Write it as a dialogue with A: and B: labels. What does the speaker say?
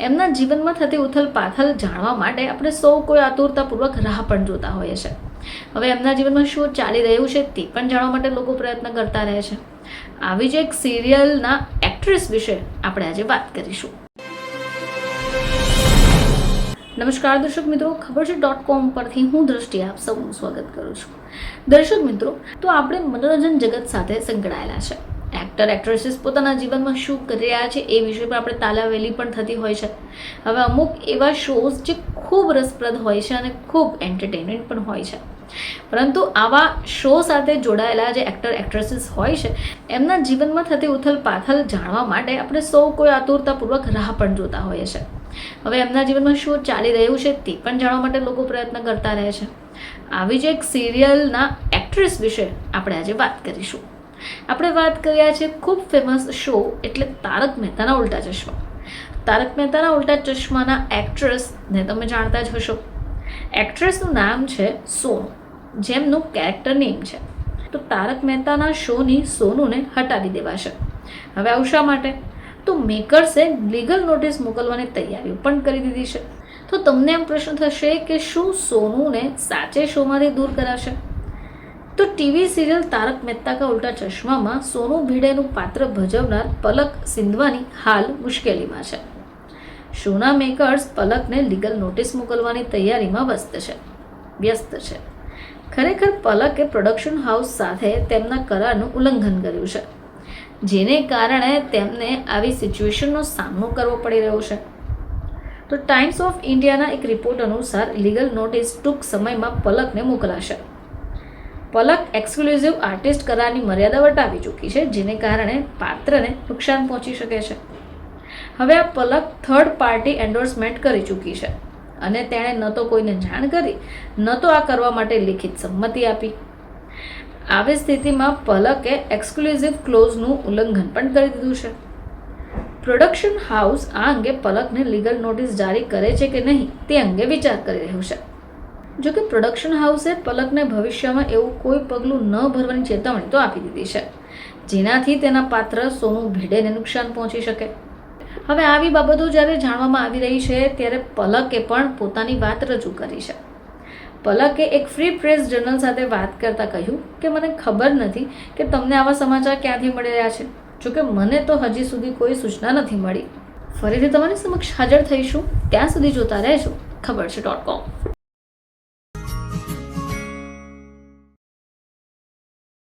A: એમના જીવનમાં થતી ઉથલ પાથલ જાણવા માટે આપણે સૌ કોઈ આતુરતાપૂર્વક રાહ પણ જોતા હોઈએ છે હવે એમના જીવનમાં શું ચાલી રહ્યું છે તે પણ જાણવા માટે લોકો પ્રયત્ન કરતા રહે છે. આવી જ એક સિરિયલના એક્ટ્રેસ વિશે આપણે આજે વાત કરીશું. નમસ્કાર દર્શક મિત્રો, ખબર છે ડોટ કોમ પરથી હું દ્રષ્ટિ આપ સૌનું સ્વાગત કરું છું. દર્શક મિત્રો, તો આપણે મનોરંજન જગત સાથે સંકળાયેલા છે. એક્ટર એક્ટ્રેસીસ પોતાના જીવનમાં શું કરી રહ્યા છે, એ વિષય પણ આપણે તાલાવેલી પણ થતી હોય છે. હવે અમુક એવા શોઝ જે ખૂબ રસપ્રદ હોય છે અને ખૂબ એન્ટરટેનમેન્ટ પણ હોય છે. પરંતુ આવા શો સાથે જોડાયેલા જે એક્ટર એક્ટ્રેસીસ હોય છે, એમના જીવનમાં થતી ઉથલ પાથલ જાણવા માટે આપણે સૌ કોઈ આતુરતાપૂર્વક રાહ પણ જોતા હોઈએ છે. હવે એમના જીવનમાં શું ચાલી રહ્યું છે તે પણ જાણવા માટે લોકો પ્રયત્ન કરતા રહે છે. આવી જ એક સિરિયલના એક્ટ્રેસ વિશે આપણે આજે વાત કરીશું. આપણે વાત કર્યા છે ખૂબ ફેમસ શો એટલે તારક મહેતાના ઉલ્ટા ચશ્મા. તારક મહેતાના ઉલ્ટા ચશ્માના એક્ટ્રેસને તમે જાણતા જ હશો. એક્ટ્રેસનું નામ છે સોનુ. જેમનું કેરેક્ટર નેમ છે. તો તારક મહેતાના શોની સોનુને હટાવી દેવાશે. હવે આવું શા માટે? તો મેકર્સે લીગલ નોટિસ મોકલવાની તૈયારીઓ પણ કરી દીધી છે. તો તમને એમ પ્રશ્ન થશે કે શું સોનુને સાચે શોમાંથી દૂર કરાશે? તો ટીવી સિરિયલ તારક મહેતા કા ઉલ્ટા ચશ્મામાં સોનુ ભીડેનું પાત્ર ભજવનાર પલક સિંધવાની હાલ મુશ્કેલીમાં છે. શોના મેકર્સ પલકને લીગલ નોટિસ મોકલવાની તૈયારીમાં વ્યસ્ત છે. વ્યસ્ત છે. ખરેખર પલકે પ્રોડક્શન હાઉસ સાથે તેમના કરારનું ઉલ્લંઘન કર્યું છે. જેને કારણે તેમને આવી સિચ્યુએશનનો સામનો કરવો પડી રહ્યો છે. તો ટાઈમ્સ ઓફ ઇન્ડિયાના એક રિપોર્ટ અનુસાર લીગલ નોટિસ ટૂંક સમયમાં પલકને મોકલાશે. પલક એક્સક્લુઝિવ આર્ટિસ્ટ કરારની મર્યાદા વટાવી ચૂકી છે, જેને કારણે પાત્રને નુકસાન પહોંચી શકે છે. હવે આ પલક થર્ડ પાર્ટી એન્ડોર્સમેન્ટ કરી ચૂકી છે અને તેણે ન તો કોઈને જાણ કરી, ન તો આ કરવા માટે લિખિત સંમતિ આપી. આવી સ્થિતિમાં પલકે એક્સક્લુઝિવ ક્લોઝનું ઉલ્લંઘન પણ કરી દીધું છે. પ્રોડક્શન હાઉસ આ અંગે પલકને લીગલ નોટિસ જારી કરે છે કે નહીં તે અંગે વિચાર કરી રહ્યું છે. જો કે પ્રોડક્શન હાઉસે પલકને ભવિષ્યમાં એવું કોઈ પગલું ન ભરવાની ચેતવણી તો આપી દીધી છે. જેનાથી તેના પાત્ર સોનુ ભીડેને નુકસાન પહોંચી શકે. હવે આવી બાબતો જ્યારે જાણવામાં આવી રહી છે, ત્યારે પલકે પણ પોતાની વાત રજૂ કરી છે. પલકે એક ફ્રી પ્રેસ જર્નલ સાથે વાત કરતાં કહ્યું કે, મને ખબર નથી કે તમને આવા સમાચાર ક્યાંથી મળી રહ્યા છે. જોકે મને તો હજી સુધી કોઈ સૂચના નથી મળી. ફરીથી તમારી સમક્ષ હાજર થઈશું. ત્યાં સુધી જોતા રહેજો. ખબર છે ડોટ કોમ